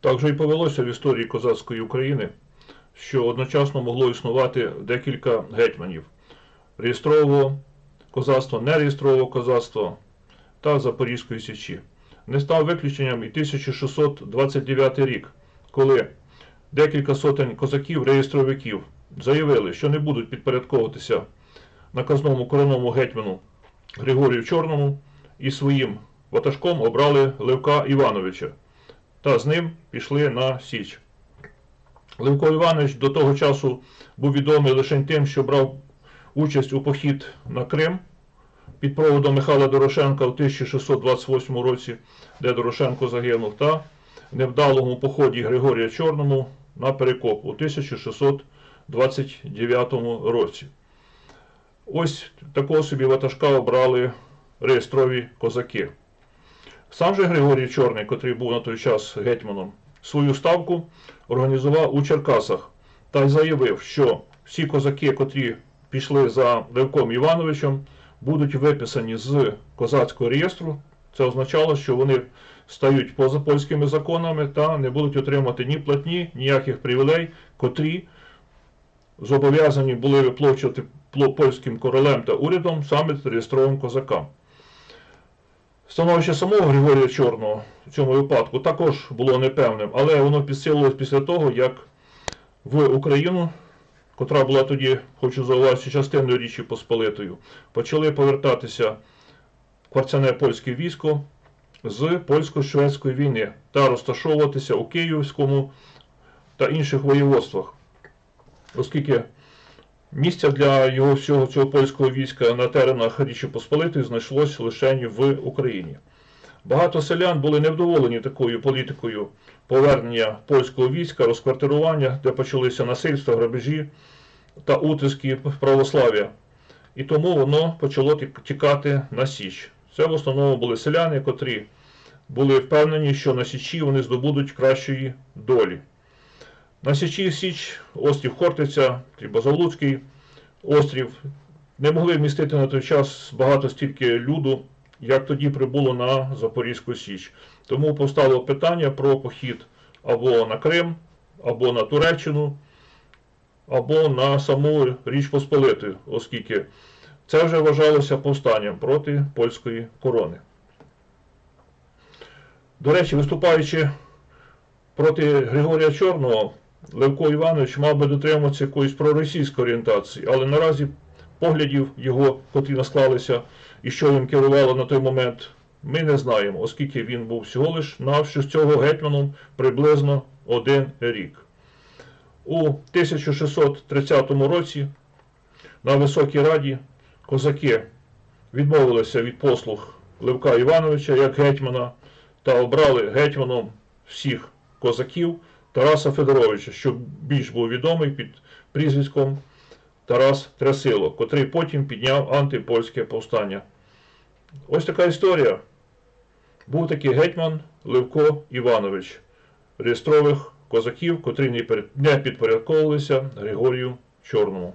Так же і повелося в історії козацької України, що одночасно могло існувати декілька гетьманів реєстрового козацтва, нереєстрового козацтва та Запорізької Січі. Не став виключенням і 1629 рік, коли декілька сотень козаків-реєстровиків заявили, що не будуть підпорядковуватися наказному коронному гетьману Григорію Чорному і своїм ватажком обрали Левка Івановича та з ним пішли на Січ. Левко Іванович до того часу був відомий лише тим, що брав участь у похід на Крим під проводом Михайла Дорошенка у 1628 році, де Дорошенко загинув, та в невдалому поході Григорія Чорному на Перекоп у 1629 році. Ось такого собі ватажка обрали реєстрові козаки. Сам же Григорій Чорний, котрий був на той час гетьманом, свою ставку організував у Черкасах та й заявив, що всі козаки, котрі пішли за Левком Івановичем, будуть виписані з козацького реєстру. Це означало, що вони стають поза польськими законами та не будуть отримати ні платні, ніяких привілей, котрі зобов'язані були виплачувати польським королем та урядом саме реєстровим козакам. Становище самого Григорія Чорного в цьому випадку також було непевним, але воно підсилилось після того, як в Україну, котра була тоді, хочу зауважити, частиною Річі Посполитою, почали повертатися кварцяне польське військо з польсько-шведської війни та розташовуватися у Київському та інших воєводствах, оскільки Місця для його всього цього польського війська на теренах Річі Посполитої знайшлось лише в Україні. Багато селян були невдоволені такою політикою повернення польського війська, розквартирування, де почалися насильства, грабежі та утиски православ'я. І тому воно почало тікати на Січ. Це в основному були селяни, котрі були впевнені, що на Січі вони здобудуть кращої долі. На Січі Січ, острів Хортиця, Базалуцький острів не могли вмістити на той час багато стільки люду, як тоді прибуло на Запорізьку Січ. Тому постало питання про похід або на Крим, або на Туреччину, або на саму Річ Посполиту, оскільки це вже вважалося повстанням проти польської корони. До речі, виступаючи проти Григорія Чорного, Левко Іванович мав би дотримуватися якоїсь проросійської орієнтації, але наразі поглядів його, котрі насклалися і що їм керувало на той момент, ми не знаємо, оскільки він був всього лиш навщо з цього гетьманом приблизно один рік. У 1630 році на Високій Раді козаки відмовилися від послуг Левка Івановича як гетьмана та обрали гетьманом всіх козаків Тараса Федоровича, що більш був відомий під прізвиськом Тарас Трясило, котрий потім підняв антипольське повстання. Ось така історія. Був такий гетьман Левко Іванович, реєстрових козаків, котрі не підпорядковувалися Григорію Чорному.